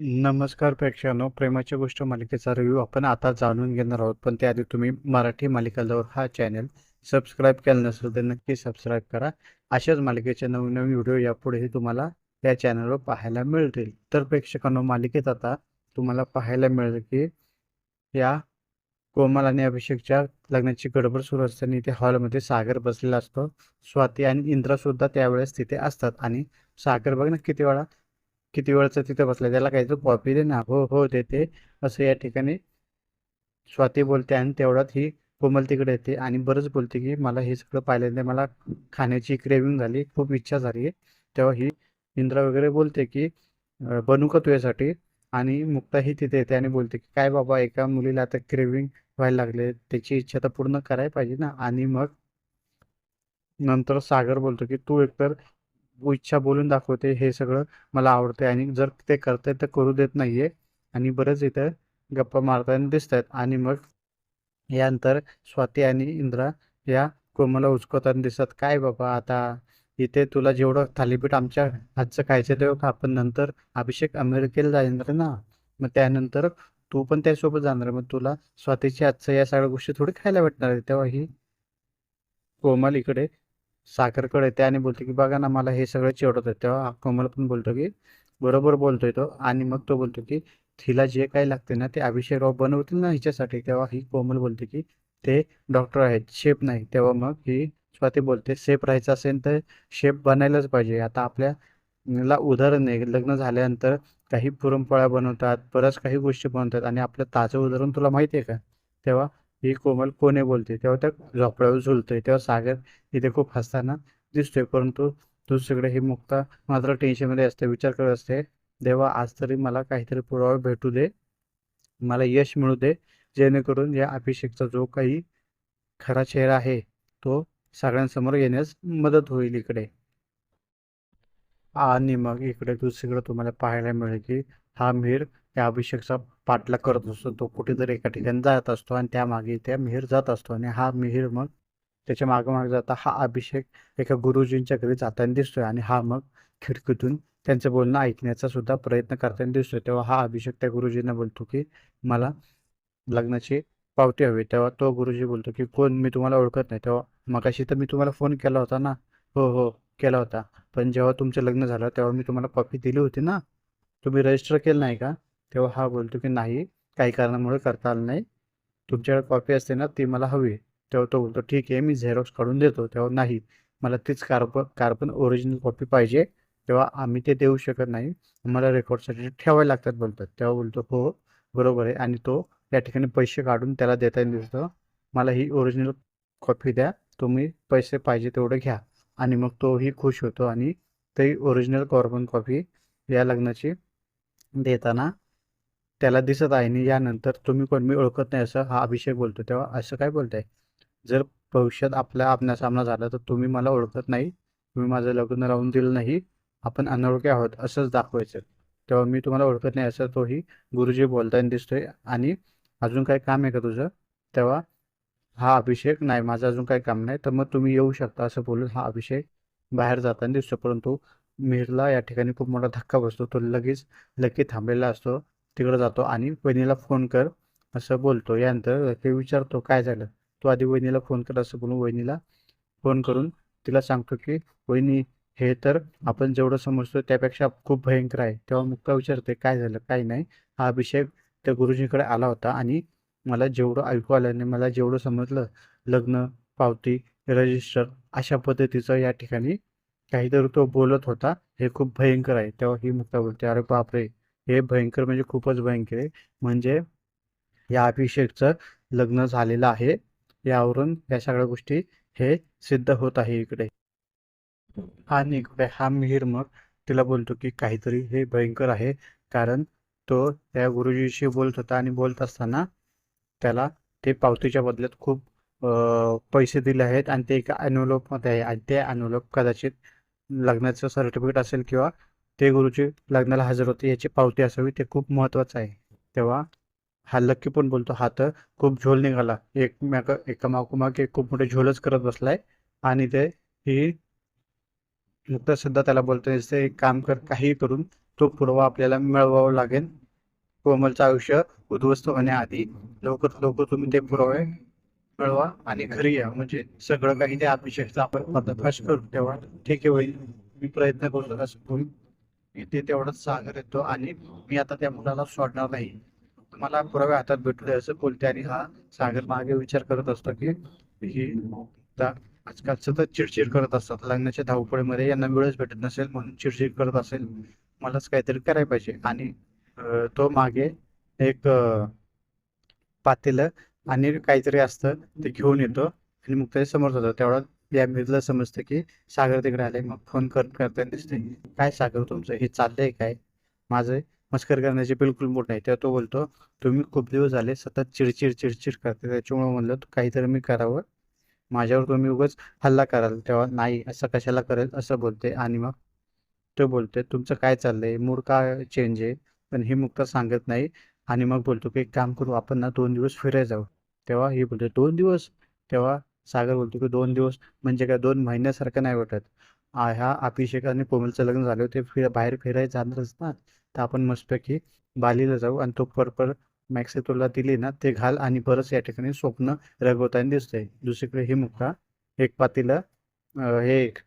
नमस्कार प्रेक्षकांनो प्रेमाच्या गोष्ट मालिकेचा रिव्ह्यू आपण आता जाणून घेणार आहोत. पण त्याआधी तुम्ही मराठी मालिकाजवळ हा चॅनल सबस्क्राईब केला नसेल तर नक्की सबस्क्राईब करा. अशाच मालिकेचे नवीन नवीन व्हिडिओ यापुढेही तुम्हाला या चॅनलवर पाहायला मिळतील. तर प्रेक्षकांनो मालिकेत आता तुम्हाला पाहायला मिळेल की या कोमल आणि अभिषेकच्या लग्नाची गडबड सुरू असताना इथे हॉलमध्ये सागर बसलेला असतो. स्वाती आणि इंद्रा सुद्धा त्यावेळेस तिथे असतात. आणि सागर बघ ना किती वेळा किती वेळचं तिथे बसलं? त्याला काहीतरी कॉफी दे ना. हो हो देते. असं या ठिकाणी स्वाती बोलते आणि तेवढ्यात ही कोमल तिकडे येते आणि बरंच बोलते की मला हे सगळं पाहिल्याने मला खाण्याची क्रेविंग झाली खूप इच्छा झाली. आहे तेव्हा ही इंद्रा वगैरे बोलते की अं, का तुझ्यासाठी? आणि मुक्ता ही तिथे येते आणि बोलते की काय बाबा एका मुलीला आता क्रेविंग व्हायला लागले. त्याची इच्छा तर पूर्ण करायला पाहिजे ना. आणि मग नंतर सागर बोलतो की तू एकतर इच्छा बोलून दाखवते हे सगळं मला आवडते आणि जर ते करते तर करू देत नाहीये. आणि बरेच इथं गप्पा मारताना दिसत आहेत आणि मग यानंतर स्वाती आणि इंद्रा या कोमला उचकवताना दिसतात. काय बाबा आता इथे तुला जेवढं थालीपीठ आमच्या हातचं खायचं तेव्हा खा पण नंतर अभिषेक अमेरिकेला जाणार ना. मग त्यानंतर तू पण त्यासोबत जाणार मग तुला स्वातीची आजचं या सगळ्या गोष्टी थोडी खायला भेटणार आहे. तेव्हा ही कोमल इकडे साखरकडे येते आणि बोलतो की बघा ना मला हे सगळं चिडवत आहे. तेव्हा कोमल पण बोलतो की बरोबर बोलतोय तो. आणि मग तो बोलतो की तिला जे काही लागते ना ते अभिषेकराव बनवतील ना हिच्यासाठी. तेव्हा ही कोमल बोलते की ते डॉक्टर आहेत शेप नाही. तेव्हा मग ही स्वाती बोलते शेप राहायचं असेल तर शेप बनायलाच पाहिजे. आता आपल्या ला उदाहरण आहे लग्न झाल्यानंतर काही पुरणपोळ्या बनवतात बऱ्याच काही गोष्टी बनवतात आणि आपलं ताजं उदाहरण तुला माहिती आहे का? तेव्हा ही कोमल कोणे बोलते. तेव्हा त्या झोपड्यावर झुलतोय. तेव्हा सागर इथे खूप हसताना दिसतोय. परंतु दुसरीकडे ही मुक्ता मात्र टेन्शनमध्ये असते विचार करत असते. देवा आज तरी मला काहीतरी पुरावा भेटू दे. मला यश मिळू दे. जेणेकरून या अभिषेकचा जो काही खरा चेहरा आहे तो सगळ्यांसमोर येण्यास मदत होईल इकडे. आणि मग इकडे दुसरीकडे तुम्हाला पाहायला मिळेल की हा मीर या अभिषेकचा पाठलाग करत असतो. तो कुठेतरी एका ठिकाणी जात असतो आणि त्यामागे त्या मिहीर जात असतो आणि हा मिहीर मग त्याच्यामागे मागे जाता हा अभिषेक एका गुरुजींच्या घरी जाताना दिसतोय आणि हा मग खिडकीतून त्यांचं बोलणं ऐकण्याचा सुद्धा प्रयत्न करताना दिसतोय. तेव्हा हा अभिषेक त्या गुरुजींना बोलतो की मला लग्नाची पावती हवी. तेव्हा तो गुरुजी बोलतो की कोण मी तुम्हाला ओळखत नाही. तेव्हा मगाशी तर मी तुम्हाला फोन केला होता ना? हो हो केला होता. पण जेव्हा तुमचं लग्न झालं तेव्हा मी तुम्हाला पावती दिली होती ना? तुम्ही रजिस्टर केलं नाही का? तेव्हा हा बोलतो की नाही काही कारणामुळे करता आलं नाही. तुमच्याकडे कॉपी असते ना ती मला हवी तेव्हा तो बोलतो ठीक आहे मी झेरॉक्स काढून देतो. तेव्हा नाही मला तीच कार्बन कार्बन ओरिजिनल कॉपी पाहिजे. तेव्हा आम्ही ते देऊ शकत नाही. मला रेकॉर्डसाठी ठेवायला लागतात बोलतात. तेव्हा बोलतो हो बरोबर आहे. आणि तो या ठिकाणी पैसे काढून त्याला देता येईल. दिसतो मला ही ओरिजिनल कॉपी द्या. तुम्ही पैसे पाहिजे तेवढं घ्या. आणि मग तोही खुश होतो आणि ते ओरिजिनल कार्बन कॉपी या लग्नाची देताना त्याला दिसत आहे आणि यानंतर तुम्ही कोण? मी ओळखत नाही असं हा अभिषेक बोलतो. तेव्हा असं काय बोलताय? जर भविष्यात आपल्या आपल्या सामना झाला तर तुम्ही मला ओळखत नाही. तुम्ही माझं लग्न लावून दिलं नाही. आपण अनोळखे आहोत असंच दाखवायचं. तेव्हा मी तुम्हाला ओळखत नाही असं तोही गुरुजी बोलताना दिसतोय. आणि अजून काही काम आहे का तुझं? तेव्हा हा अभिषेक नाही माझं अजून काही काम नाही. तर मग तुम्ही येऊ शकता असं बोलून हा अभिषेक बाहेर जाताना दिसतो. परंतु मिहिरला या ठिकाणी खूप मोठा धक्का बसतो. तो लगेच लकी थांबलेला असतो. तिकडे जातो आणि वहिनीला फोन कर असं बोलतो. यानंतर हे विचारतो काय झालं? तो आधी वहिनीला फोन कर असं बोलून वहिनीला फोन करून तिला सांगतो की वहिनी हे तर आपण जेवढं समजतो त्यापेक्षा खूप भयंकर आहे. तेव्हा मुक्ता विचारते काय झालं? काय नाही. हा अभिषेक त्या गुरुजींकडे आला होता आणि मला जेवढं ऐकू आलं आणि मला जेवढं समजलं लग्न पावती रजिस्टर अशा पद्धतीचं या ठिकाणी काहीतरी तो बोलत होता हे खूप भयंकर आहे. तेव्हा ही मुक्ता बोलते अरे बापरे. हे भयंकर म्हणजे खूपच भयंकर आहे. म्हणजे या अभिषेकचं लग्न झालेलं आहे. यावरून या सगळ्या गोष्टी हे सिद्ध होत आहे इकडे. आणि इकडे हा मिहीर मग तिला बोलतो की काहीतरी हे भयंकर आहे. कारण तो त्या गुरुजीशी बोलत होता आणि बोलत असताना त्याला ते पावतीच्या बदल्यात खूप पैसे दिले आहेत. आणि ते एका अनुलोपमध्ये आहे. आणि ते अनुलोप कदाचित लग्नाचं सर्टिफिकेट असेल किंवा ते गुरुजी लग्नाला हजर होते. याची पावती असावी ते खूप महत्त्वाचं आहे. तेव्हा हा लक्की पण बोलतो हा तर खूप झोल निघाला. एकमेक एकामागोमाग एक खूप मोठे झोलच करत बसलाय. आणि ते ही मुक्ता सुद्धा त्याला बोलतो एक काम कर काही करून तो पुरावा आपल्याला मिळवावा लागेल. कोमलचं आयुष्य उद्ध्वस्त होण्याआधी लवकर लवकर तुम्ही ते पुरावे मिळवा आणि घरी या. म्हणजे सगळं काही ते अभिषेकचा आपण पर्दाफाश करू. तेव्हा ठीक आहे होईल मी प्रयत्न करतो असं इथे तेवढाच सागर येतो आणि मी आता त्या मुलाला सोडणार नाही. मला पुरावे हातात भेटू दे असं बोलते आणि हा सागर मागे विचार करत असतो की ही आजकाल सतत चिडचिड करत असतात. लग्नाच्या धावपळीमध्ये यांना वेळच भेटत नसेल म्हणून चिडचिड करत असेल. मलाच काहीतरी करायला पाहिजे. आणि तो मागे एक पातेलं आणि काहीतरी असतं ते घेऊन येतो आणि मग ते समोर जातो. तेवढा या मिरला समजतं की सागर तिकडे आले मग फोन करत करताना दिसते काय सागर तुमचं? हे चाललंय काय? माझं मस्कर करण्याची बिलकुल मूड नाही तेव्हा तो बोलतो तुम्ही खूप दिवस झाले सतत चिडचिड चिडचिड करते त्याच्यामुळे म्हणलं तू काहीतरी मी करावं. माझ्यावर तुम्ही उगाच हल्ला कराल. तेव्हा नाही असं कशाला करेल असं बोलते. आणि मग तो बोलते तुमचं काय चाललंय? मूड का चेंज आहे? पण हे मुक्ता सांगत नाही. आणि मग बोलतो की एक काम करू आपण ना दोन दिवस फिरायला जाऊ. तेव्हा हे बोलतो दोन दिवस? तेव्हा सागर बोलतो की दोन दिवस म्हणजे काय दोन महिन्यासारखं नाही वाटत. ह्या अभिषेक आणि कोमलचं लग्न झालं ते फिर बाहेर फिरायला जाणारच ना तर आपण मस्तपैकी बालीला जाऊ आणि तो पर्पल मॅक्सी तुला दिली ना ते घाल आणि बरंच या ठिकाणी स्वप्न रंगवताना दिसतंय. दुसरीकडे ही मुका एक पातीला हे एक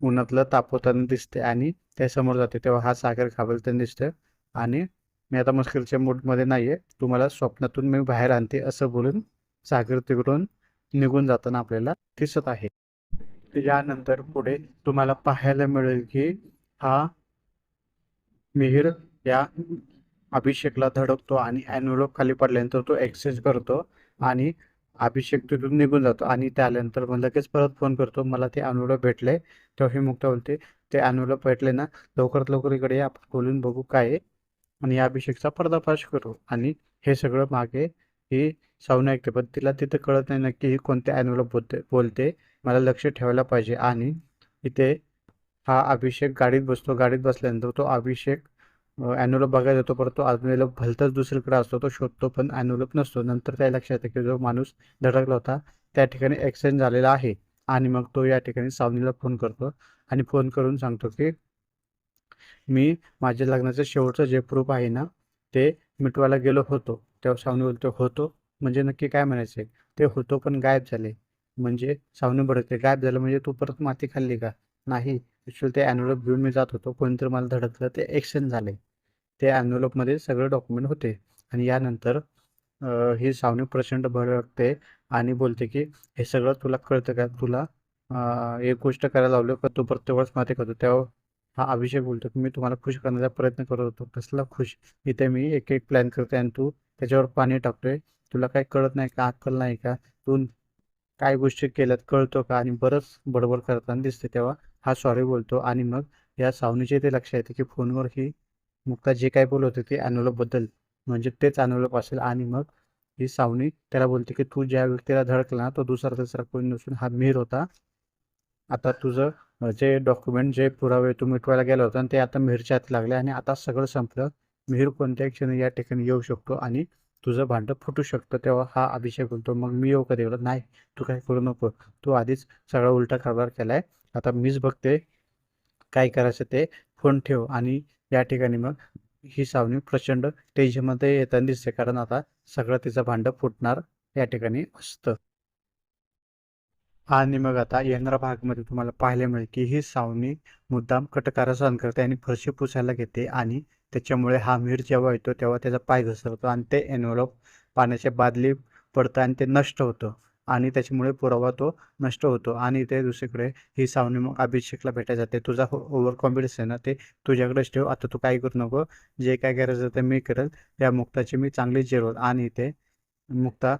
उन्हातलं तापवताना दिसते आणि त्या समोर जाते. तेव्हा हा सागर घाबरताना दिसतोय. आणि मी आता मुश्किलच्या मूडमध्ये नाहीये. तुम्हाला स्वप्नातून मी बाहेर आणते असं बोलून सागर तिकडून निघून जाताना आपल्याला दिसत आहे. यानंतर पुढे तुम्हाला पाहायला मिळेल की हा मिहीर या अभिषेकला धडकतो आणि एनव्हलप खाली पडल्यानंतर तो एक्सेस करतो आणि अभिषेक तिथून निघून जातो आणि त्यानंतर मग लगेच परत फोन करतो मला ते अनुलोप भेटले. तेव्हा ही मुक्ता बोलते ते अनुलोप भेटले ना लवकरात लवकर इकडे आपण बोलून बघू काय आणि या अभिषेकचा पर्दाफाश करू आणि हे सगळं मागे ही सावने ऐकते. पण तिला तिथं कळत नाही नक्की ही कोणत्या एनव्हलप बोलते बोलते. मला लक्ष ठेवायला पाहिजे. आणि इथे हा अभिषेक गाडीत बसतो. गाडीत बसल्यानंतर तो अभिषेक ॲन्युलप बघायला जातो. तो ॲन्युलप भलतंच दुसरीकडे असतो. तो शोधतो पण ॲनोलप नसतो. नंतर त्या लक्षात येतं की जो माणूस धडकला होता त्या ठिकाणी ॲक्सिडेंट झालेला आहे. आणि मग तो या ठिकाणी सावनीला फोन करतो. आणि फोन करून सांगतो की मी माझ्या लग्नाचं शेवटचं जे प्रूफ आहे ना ते मिटवायला गेलो होतो तेव्हा सावनी बोलतो होतो. म्हणजे नक्की काय म्हणायचं? ते होतो पण गायब झाले. म्हणजे सावनी भडकते गायब झालं म्हणजे तू परत माती खाल्ली का? नाही ॲक्च्युअली ते ॲन्व्हलप घेऊन मी जात होतो कोणीतरी मला धडकलं ते एक्सचेंज झाले. ते ॲन्व्हलपमध्ये सगळे डॉक्युमेंट होते. आणि यानंतर ही सावनी प्रचंड भडकते आणि बोलते की हे सगळं तुला कळतं का? तुला एक गोष्ट करायला लावलं का? तू प्रत्येक माती करतो तेव्हा हा अभिषेक बोलतो की मी तुम्हाला खुश करण्याचा प्रयत्न करत होतो. कसला खुश? इथे मी एक एक प्लॅन करते आणि तू त्याच्यावर पाणी टाकतोय. तुला काही कळत नाही का? अक्कल नाही का? तू काय गोष्टी केल्यात कळतो का? आणि बरंच बडबड करताना दिसते तेव्हा. हा सॉरी बोलतो. आणि मग या सावनीचे ते लक्ष येते की फोनवर ही मुक्ता जे काय बोलत होती बद्दल. म्हणजे तेच अनुलप असेल. आणि मग ही सावनी त्याला बोलते की तू ज्या व्यक्तीला धडकला तो दुसरा तिसरा कोणी नसून हा मीर होता. आता तुझं जे डॉक्युमेंट जे पुरावे तू मिटवायला गेला होता आणि ते आता मिहीरच्या हाती लागले आणि आता सगळं संपलं. मिहीर कोणत्याही क्षणी या ठिकाणी येऊ शकतो आणि तुझं भांडं फुटू शकतं तेव्हा हा अभिषेक बोलतो मग मी येऊ का देवला? नाही तू काय करू नको. तू आधीच सगळा उलटा कारभार केलाय. आता मीच बघते काय करायचं ते. फोन ठेव आणि या ठिकाणी मग ही सावनी प्रचंड टेन्शनमध्ये येताना दिसते. कारण आता सगळं तिचं भांडं फुटणार या ठिकाणी असतं. आणि मग आता येणाऱ्या भागमध्ये तुम्हाला पाहायला मिळेल की ही सावनी मुद्दाम कटकारा सहन करते आणि फरशी पुसायला घेते आणि त्याच्यामुळे हा मीर जेव्हा येतो तेव्हा त्याचा पाय घसरतो आणि ते एनव्हलप पाण्याच्या बादली पडतं आणि ते नष्ट होतं. आणि त्याच्यामुळे पुरावा तो नष्ट होतो. आणि ते दुसरीकडे ही सावनी मग अभिषेकला भेटायला जाते. तुझा हो-, ओव्हर कॉन्फिडन्स आहे ना ते तुझ्याकडेच ठेव. आता तू काय करू नको. जे काय करायचं ते मी करेल. या मुक्ताची मी चांगली जिरवल. आणि ते मुक्ता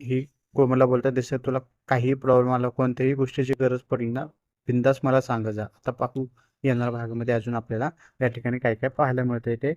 ही कोमला बोलतात दिसत तुला काही प्रॉब्लेम आला कोणत्याही गोष्टीची गरज पडली ना बिंदास मला सांगा जा. आता पाहू येणार भागामध्ये अजून आपल्याला या ठिकाणी काय काय पाहायला मिळतंय ते.